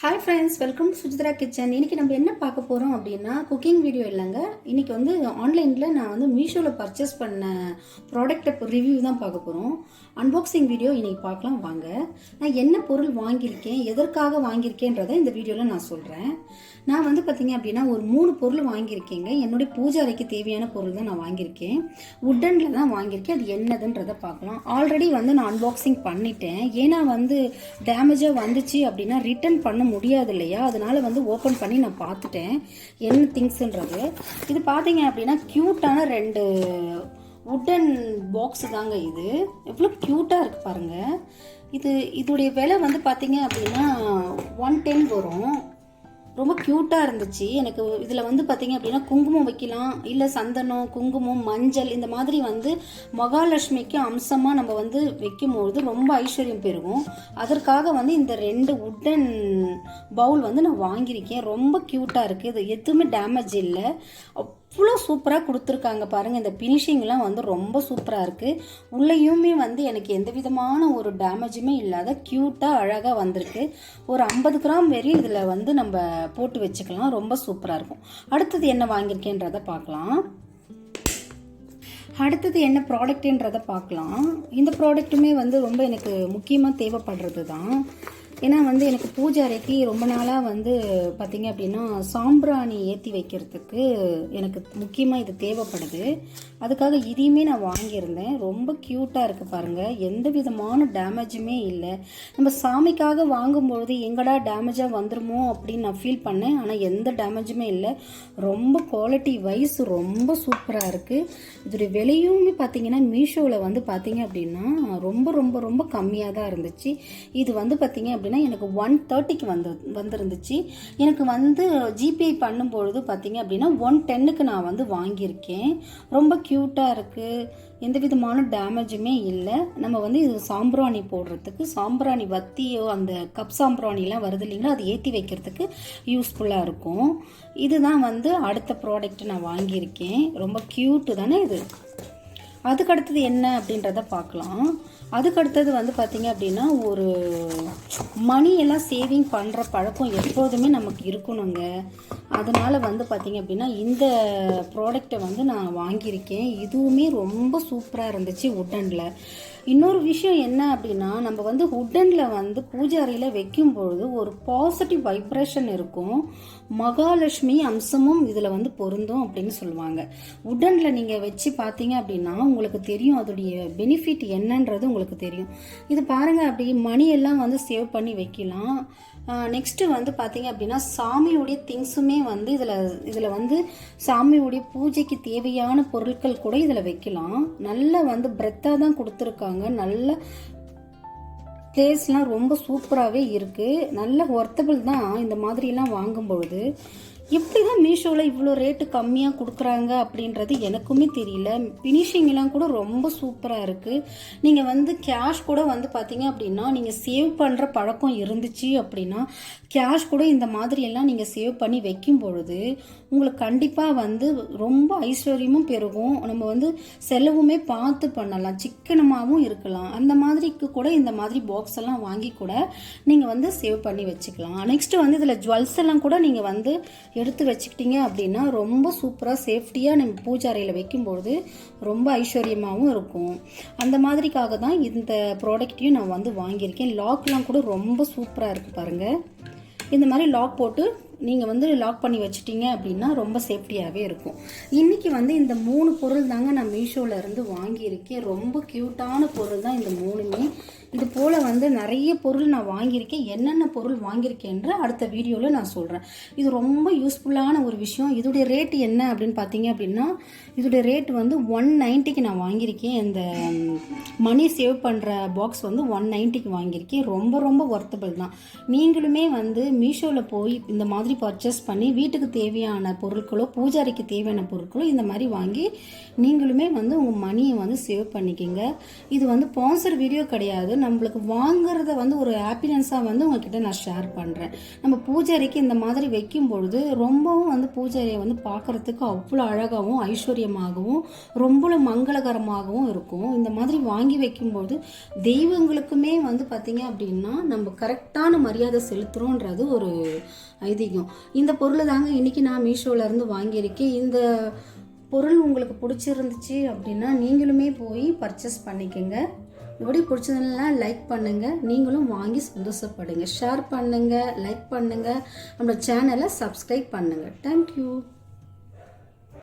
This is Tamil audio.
Hi friends welcome Sujithra kitchen இன்றைக்கி நம்ம என்ன பார்க்க போகிறோம் அப்படின்னா குக்கிங் வீடியோ இல்லைங்க. இன்றைக்கி வந்து ஆன்லைனில் நான் வந்து மீஷோவில் பர்ச்சேஸ் பண்ண ப்ராடக்ட்டை ரிவ்யூ தான் பார்க்க போகிறோம் அன்பாக்சிங் வீடியோ இன்றைக்கி பார்க்கலாம் வாங்க. நான் என்ன பொருள் வாங்கியிருக்கேன் எதற்காக வாங்கியிருக்கேன்றதை இந்த வீடியோவில் நான் சொல்கிறேன் நான் வந்து பார்த்தீங்க அப்படின்னா ஒரு மூணு பொருள் வாங்கியிருக்கேங்க. என்னுடைய பூஜை அறைக்கு தேவையான பொருள் தான் நான் வாங்கியிருக்கேன். உட்டனில் தான் வாங்கியிருக்கேன். அது என்னதுன்றதை பார்க்கலாம். ஆல்ரெடி வந்து நான் அன்பாக்சிங் பண்ணிட்டேன். ஏன்னா வந்து டேமேஜாக வந்துச்சு அப்படின்னா ரிட்டர்ன் பண்ண முடியாது இல்லையா அதனால் வந்து ஓப்பன் பண்ணி நான் பார்த்துட்டேன். என்ன திங்ஸ்ன்றது இது பார்த்தீங்க அப்படின்னா க்யூட்டான ரெண்டு உட்டன் பாக்ஸ் தாங்க இது. எவ்வளோ க்யூட்டாக இருக்குது பாருங்கள் இது இதோடைய விலை வந்து பார்த்தீங்க அப்படின்னா ஒன் டென் வரும். ரொம்ப க்யூட்டாக இருந்துச்சு. எனக்கு இதில் வந்து பார்த்தீங்க அப்படின்னா குங்குமம் வைக்கலாம் இல்லை சந்தனம் குங்குமம் மஞ்சள் இந்த மாதிரி வந்து மகாலட்சுமிக்கு அம்சமாக நம்ம வந்து வைக்கும்பொழுது ரொம்ப ஐஸ்வர்யம் பெருகும். அதற்காக வந்து இந்த ரெண்டு உட்டன் பவுல் வந்து நான் வாங்கியிருக்கேன். ரொம்ப க்யூட்டாக இருக்குது இது எதுவுமே டேமேஜ் இல்லை. அவ்வளோ சூப்பராக கொடுத்துருக்காங்க பாருங்கள் இந்த ஃபினிஷிங்லாம் வந்து ரொம்ப சூப்பராக இருக்குது உள்ளேயுமே வந்து எனக்கு எந்த விதமான ஒரு டேமேஜுமே இல்லாத க்யூட்டாக அழகாக வந்திருக்கு. ஒரு ஐம்பது கிராம் வரையும் இதில் வந்து நம்ம போட்டு வச்சுக்கலாம். ரொம்ப சூப்பராக இருக்கும். அடுத்தது என்ன வாங்கியிருக்கேன்றதை பார்க்கலாம். அடுத்தது என்ன ப்ராடக்ட்டுன்றதை பார்க்கலாம். இந்த ப்ராடக்ட்டுமே வந்து ரொம்ப எனக்கு முக்கியமாக தேவைப்படுறது தான் ஏன்னா வந்து எனக்கு பூஜை அறைக்கு ரொம்ப நாளாக வந்து பார்த்தீங்க அப்படின்னா சாம்பிராணி ஏற்றி வைக்கிறதுக்கு எனக்கு முக்கியமாக இது தேவைப்படுது. அதுக்காக இதையுமே நான் வாங்கியிருந்தேன். ரொம்ப க்யூட்டாக இருக்குது பாருங்கள் எந்த விதமான டேமேஜுமே இல்லை. நம்ம சாமிக்காக வாங்கும்பொழுது எங்கடா டேமேஜாக வந்துருமோ அப்படின்னு நான் ஃபீல் பண்ணேன். ஆனால் எந்த டேமேஜுமே இல்லை. ரொம்ப குவாலிட்டி வைஸ் ரொம்ப சூப்பராக இருக்குது இதோடைய விலையுமே பார்த்தீங்கன்னா மீஷோவில் வந்து பார்த்தீங்க அப்படின்னா ரொம்ப ரொம்ப ரொம்ப கம்மியாக தான் இருந்துச்சு. இது வந்து பார்த்தீங்க அப்படின்னா எனக்கு ஒன் தேர்ட்டிக்கு வந்து வந்திருந்துச்சு. எனக்கு வந்து ஜிபே பண்ணும்பொழுது பார்த்தீங்க அப்படின்னா ஒன் டென்னுக்கு நான் வந்து வாங்கியிருக்கேன். ரொம்ப க்யூட்டாக இருக்குது எந்த விதமான டேமேஜுமே இல்லை. நம்ம வந்து இது சாம்பிராணி போடுறதுக்கு சாம்பிராணி வத்தியோ அந்த கப் சாம்பிராணிலாம் வருது இல்லைங்களா அது ஏற்றி வைக்கிறதுக்கு யூஸ்ஃபுல்லாக இருக்கும். இதுதான் வந்து அடுத்த ப்ராடக்ட் நான் வாங்கியிருக்கேன். ரொம்ப க்யூட்டு தானே இது? அதுக்கடுத்தது என்ன அப்படின்றத பார்க்கலாம். அதுக்கு அடுத்தது வந்து பார்த்திங்க அப்படின்னா ஒரு மணியெல்லாம் சேவிங் பண்ணுற பழக்கம் எப்போதுமே நமக்கு இருக்கணுங்க. அதனால் வந்து பார்த்திங்க அப்படின்னா இந்த ப்ராடக்டை வந்து நான் வாங்கியிருக்கேன். இதுவுமே ரொம்ப சூப்பராக இருந்துச்சு உட்டனில் இன்னொரு விஷயம் என்ன அப்படின்னா நம்ம வந்து உட்டனில் வந்து பூஜை அறையில் வைக்கும் பொழுது ஒரு பாசிட்டிவ் வைப்ரேஷன் இருக்கும். மகாலட்சுமி அம்சமும் இதில் வந்து பொருந்தும் அப்படின்னு சொல்லுவாங்க. உட்டனில் நீங்கள் வச்சு பார்த்தீங்க அப்படின்னா உங்களுக்கு தெரியும் அதோடைய பெனிஃபிட் என்னன்றது உங்களுக்கு தெரியும். இது பாருங்கள் அப்படி மணியெல்லாம் வந்து சேவ் பண்ணி வைக்கலாம். நெக்ஸ்ட்டு வந்து பார்த்தீங்க அப்படின்னா சாமியுடைய திங்ஸுமே வந்து இதில் இதில் வந்து சாமியுடைய பூஜைக்கு தேவையான பொருட்கள் கூட இதில் வைக்கலாம். நல்ல வந்து பிரெத்தாக தான் கொடுத்துருக்காங்க. நல்ல பிளேஸ்லாம் ரொம்ப சூப்பராகவே இருக்குது நல்ல ஒர்த்தபிள் தான் இந்த மாதிரிலாம் வாங்கும் பொழுது. எப்படி தான் மீஷோவில் இவ்வளோ ரேட்டு கம்மியாக கொடுக்குறாங்க அப்படின்றது எனக்குமே தெரியல. ஃபினிஷிங்லாம் கூட ரொம்ப சூப்பராக இருக்குது நீங்கள் வந்து கேஷ் கூட வந்து பார்த்தீங்க அப்படின்னா நீங்கள் சேவ் பண்ணுற பழக்கம் இருந்துச்சு அப்படின்னா கேஷ் கூட இந்த மாதிரியெல்லாம் நீங்கள் சேவ் பண்ணி வைக்கும் பொழுது உங்களுக்கு கண்டிப்பாக வந்து ரொம்ப ஐஸ்வர்யமும் பெருகும். நம்ம வந்து செலவுமே பார்த்து பண்ணலாம். சிக்கனமாகவும் இருக்கலாம். அந்த மாதிரிக்கு கூட இந்த மாதிரி பாக்ஸ் எல்லாம் வாங்கி கூட நீங்கள் வந்து சேவ் பண்ணி வச்சுக்கலாம். நெக்ஸ்ட் வந்து இதில் ஜுவல்ஸ் எல்லாம் கூட நீங்கள் வந்து எடுத்து வச்சுக்கிட்டீங்க அப்படின்னா ரொம்ப சூப்பராக சேஃப்டியாக நம்ம பூஜை அறையில் வைக்கும்பொழுது ரொம்ப ஐஸ்வர்யமாகவும் இருக்கும். அந்த மாதிரிக்காக தான் இந்த ப்ராடக்ட்டையும் நான் வந்து வாங்கியிருக்கேன். லாக்லாம் கூட ரொம்ப சூப்பராக இருக்குது பாருங்கள் இந்த மாதிரி லாக் போட்டு நீங்கள் வந்து லாக் பண்ணி வச்சிட்டீங்க அப்படின்னா ரொம்ப சேஃப்டியாகவே இருக்கும். இன்றைக்கி வந்து இந்த மூணு பொருள் தாங்க நான் மீஷோவில் இருந்து வாங்கியிருக்கேன். ரொம்ப க்யூட்டான பொருள் தான் இந்த மூணுமே. இது போல் வந்து நிறைய பொருள் நான் வாங்கியிருக்கேன். என்னென்ன பொருள் வாங்கியிருக்கேன்ற அடுத்த வீடியோவில் நான் சொல்கிறேன் இது ரொம்ப யூஸ்ஃபுல்லான ஒரு விஷயம். இதோடைய ரேட் என்ன அப்படின்னு பார்த்தீங்க அப்படின்னா இதோடைய ரேட் வந்து ஒன் நைன்ட்டிக்கு நான் வாங்கியிருக்கேன். இந்த மணி சேவ் பண்ணுற பாக்ஸ் வந்து ஒன் நைன்ட்டிக்கு வாங்கியிருக்கேன். ரொம்ப ரொம்ப ஒர்த்தபிள் தான். நீங்களுமே வந்து மீஷோவில் போய் இந்த மாதிரி பர்ச்சேஸ் பண்ணி வீட்டுக்கு தேவையான பொருட்களோ பூஜாரிக்கு தேவையான பொருட்களோ இந்த மாதிரி வாங்கி நீங்களுமே வந்து உங்கள் மணியை வந்து சேவ் பண்ணிக்கிங்க. இது வந்து ஸ்பான்சர் வீடியோ கிடையாது. நம்மளுக்கு வாங்குறத வந்து ஒரு ஹாப்பினஸ்ஸாக வந்து உங்ககிட்ட நான் ஷேர் பண்ணுறேன் நம்ம பூஜாரிக்கு இந்த மாதிரி வைக்கும் பொழுது ரொம்பவும் வந்து பூஜாரியை வந்து பார்க்கறதுக்கு அவ்வளோ அழகாகவும் ஐஸ்வர்யமாகவும் ரொம்ப மங்களகரமாகவும் இருக்கும். இந்த மாதிரி வாங்கி வைக்கும்போது தெய்வங்களுக்குமே வந்து பார்த்திங்க அப்படின்னா நம்ம கரெக்டான மரியாதை செலுத்துகிறோன்றது ஒரு ஐதீகம். இந்த பொருளை தாங்க இன்னைக்கு நான் மீஷோவிலேருந்து இருந்து வாங்கியிருக்கேன். இந்த பொருள் உங்களுக்கு பிடிச்சிருந்துச்சு அப்படின்னா நீங்களுமே போய் பர்ச்சேஸ் பண்ணிக்கோங்க. எப்படி பிடிச்சதுன்னா லைக் பண்ணுங்க. நீங்களும் வாங்கி சந்தோஷப்படுங்க. ஷேர் பண்ணுங்க லைக் பண்ணுங்க. நம்மளோட சேனலை சப்ஸ்கிரைப் பண்ணுங்க. தேங்க்யூ